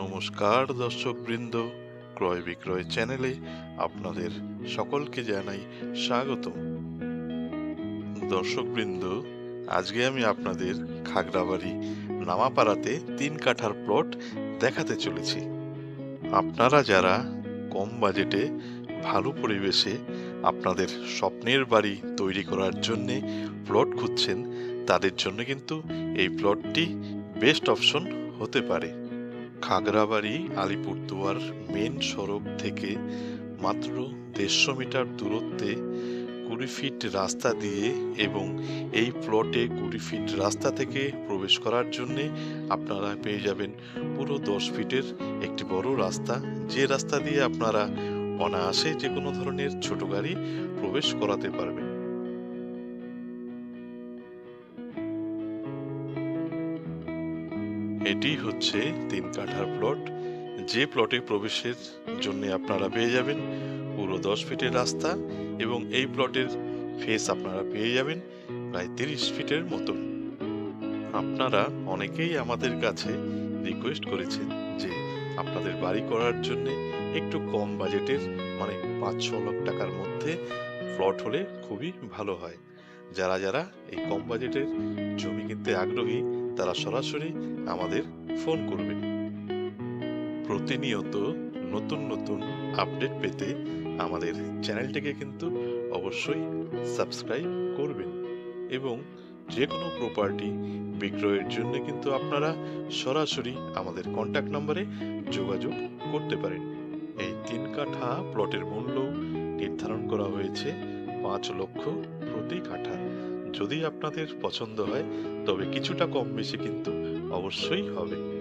নমস্কার দর্শকবৃন্দ, ক্রয় বিক্রয় চ্যানেলে আপনাদের সকলকে জানাই স্বাগত দর্শকবৃন্দ, আজকে আমি আপনাদের খাগড়াবাড়ি নামাপাড়াতে তিন কাঠার প্লট দেখাতে চলেছি। আপনারা যারা কম বাজেটে ভালো পরিবেশে আপনাদের স্বপ্নের বাড়ি তৈরি করার জন্যে প্লট খুঁজছেন, তাদের জন্য কিন্তু এই প্লটটি বেস্ট অপশন হতে পারে। খাগড়াবাড়ি, আলিপুরদুয়ার মেন সড়ক থেকে মাত্র দেড়শো মিটার দূরত্বে কুড়ি ফিট রাস্তা দিয়ে এবং এই প্লটে কুড়ি ফিট রাস্তা থেকে প্রবেশ করার জন্যে আপনারা পেয়ে যাবেন পুরো দশ ফিটের একটি বড় রাস্তা। যে রাস্তা দিয়ে আপনারা অনায়াসে যে কোনো ধরনের ছোট গাড়ি প্রবেশ করাতে পারবেন। এটি হচ্ছে তিন কাঠার প্লট। যে প্লটে প্রবেশের জন্য আপনারা পেয়ে যাবেন পুরো দশ ফিটের রাস্তা এবং এই প্লটের ফেস আপনারা পেয়ে যাবেন প্রায় তিরিশ ফিটের মতন। আপনারা অনেকেই আমাদের কাছে রিকোয়েস্ট করেছেন যে আপনাদের বাড়ি করার জন্য একটু কম বাজেটের মানে পাঁচ ছ লাখ টাকার মধ্যে প্লট হলে খুবই ভালো হয়। যারা যারা এই কম বাজেটের জমি কিনতে আগ্রহী তারা সরাসরি আমাদের ফোন করবেন প্রতিনিয়ত নতুন নতুন আপডেট পেতে আমাদের চ্যানেলটিকে কিন্তু অবশ্যই সাবস্ক্রাইব করবেন এবং যে কোনো প্রপার্টি বিক্রয়ের জন্য কিন্তু আপনারা সরাসরি আমাদের কন্ট্যাক্ট নম্বরে যোগাযোগ করতে পারেন। এই তিন কাঠা প্লটের মূল্য নির্ধারণ করা হয়েছে পাঁচ লক্ষ প্রতি কাঠা। যদি আপনাদের পছন্দ হয় তবে কিছুটা কম বেশি কিন্তু অবশ্যই হবে।